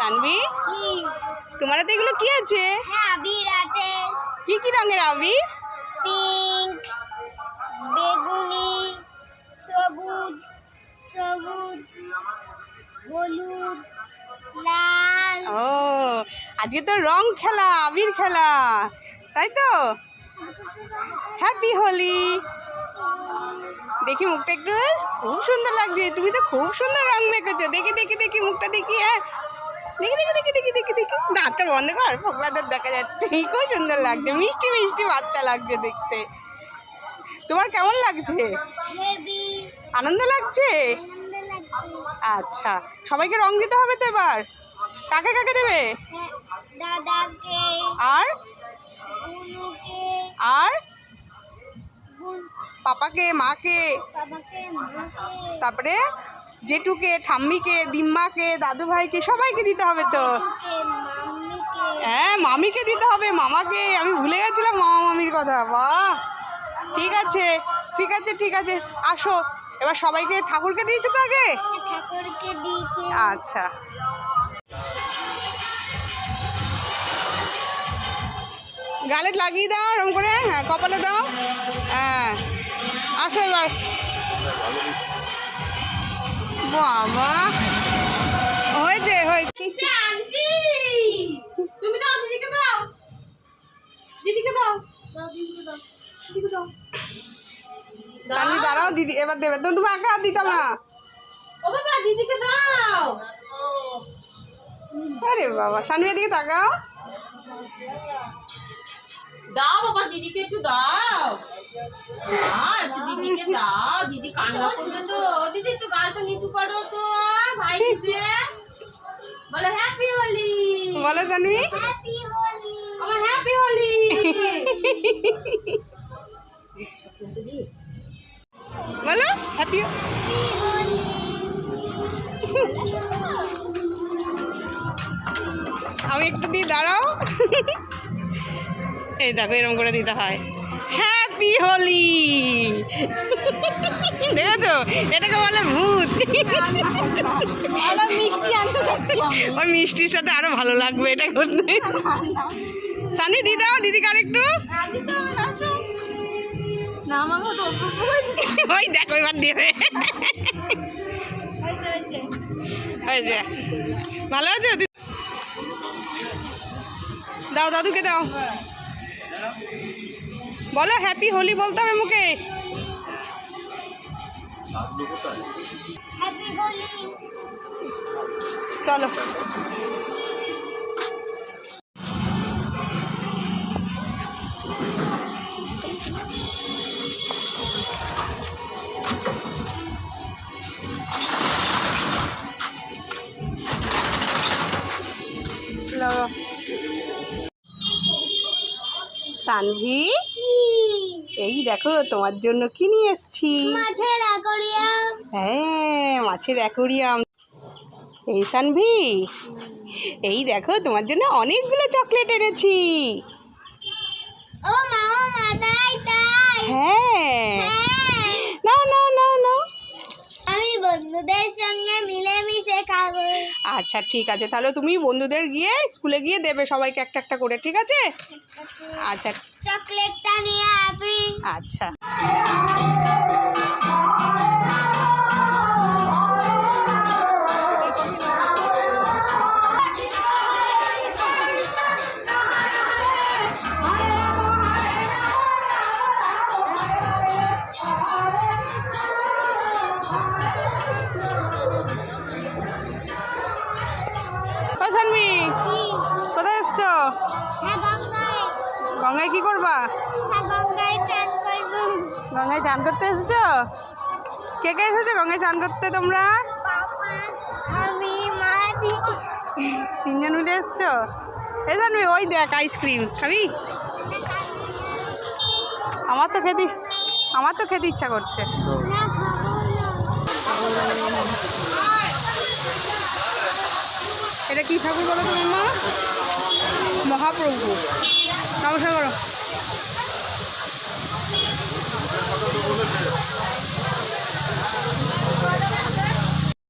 সানভি তোমার হাতে এগুলো কি আছে? হ্যাঁ আবির আছে। কি কি রঙের আবির? পিঙ্ক বেগুনি সবুজ সবুজ হলুদ লাল। ও আজকে তো রং খেলা আবির খেলা। তাই তো? হ্যাপি হোলি দেখি মুখটা একটু খুব সুন্দর লাগছে। তুমি তো খুব সুন্দর রং মেখেছো। দেখি দেখি দেখি মুখটা দেখি হ্যাঁ। দেখি দেখি দেখি দেখি দেখি দেখি দাঁতটা বন্ধ কর পোকলাদের দেখা যাচ্ছে খুব সুন্দর লাগছে মিষ্টি মিষ্টি বাচ্চা লাগছে দেখতে তোমার কেমন লাগছে আনন্দ লাগছে আচ্ছা সবাইকে রং দিতে হবে তো এবার কাকে কাকে দেবে হ্যাঁ, আর আর পাপাকে মাকে তারপরে জেঠুকে, ঠাম্মিকে, দিম্মাকে দাদু ভাইকে সবাইকে দিতে হবে তো। হ্যাঁ মামিকে দিতে হবে, মামাকে। আমি ভুলে গেছিলাম মামা মামির কথা। বাহ! ঠিক আছে ঠিক আছে ঠিক আছে। আসো, এবার সবাইকে ঠাকুরকে দিয়েছ তো আগে? আচ্ছা। গালে লাগিয়ে দাও ওরম করে। হ্যাঁ কপালে দাও। হ্যাঁ। আসো এবার। বাবা হয়েছে হয়েছে। তুমি দাও দিদিকে দাও। দিদিকে দাও। দিদিকে দাও। সানভি দাঁড়াও দিদি এবার দেবে। তো তুমি আগে হাত দিতাম না। ও বাবা দিদিকে দাও। আরে বাবা সানভি দিকে তাকাও। দাও বাবা দিদিকে একটু দাও। দিদিকে দাও দিদি কান্না করবে তো। দিদি একটু গালটা নিচু করো তো ভাই দিবে। বলো হ্যাপি হোলি বলো সানভি হ্যাপি হোলি আমার হ্যাপি হোলি বলো হ্যাপি আমি একটু দিয়ে দাঁড়াও। এই দেখো এরকম করে দিতে হয়। হ্যাপি হোলি দেখেছ? এটাকে বলে ভূত। মিষ্টি আনতে ওই মিষ্টির সাথে আরও ভালো লাগবে এটা করতে। সানি দি দাও দিদি মামা তো ওই দেখো এবার দেবে হয়েছে। ভালো আছে? দাও দাদুকে দাও। বলো হ্যাপি হোলি বলতে হবে মুখে চলো লাগো। সানভি? এই দেখো তোমার জন্য কি নিয়ে এসছি? মাছের আকরিয়াম হ্যাঁ মাছের অ্যাকোরিয়াম। এই সানভি এই দেখো তোমার জন্য অনেকগুলো চকলেট এনেছি। ও মা ও মা তাই তাই। হ্যাঁ। হ্যাঁ। নাও নাও নাও নাও। আমি বন্ধুদের সঙ্গে মিলেমিশে আচ্ছা ঠিক আছে। তাহলে তুমি বন্ধুদের গিয়ে স্কুলে গিয়ে দেবে সবাইকে একটা একটা করে ঠিক আছে? আচ্ছা। চকলেটটা নিয়ে আচ্ছা। গঙ্গায় কি করবা? হ্যাঁ গঙ্গায় চান করব। গঙ্গায় চান করতে এসেছ? কে কে এসেছ গঙ্গায় চান করতে তোমরা? আমি মা তিনজন মিলে এসছো? এই জানবি ওই দেখ আইসক্রিম খাবি? আমার তো খেতে আমার তো খেতে ইচ্ছা করছে। এটা কি ঠাকুর বলো তোমার মা? মহাপ্রভু। নমস্কার করো।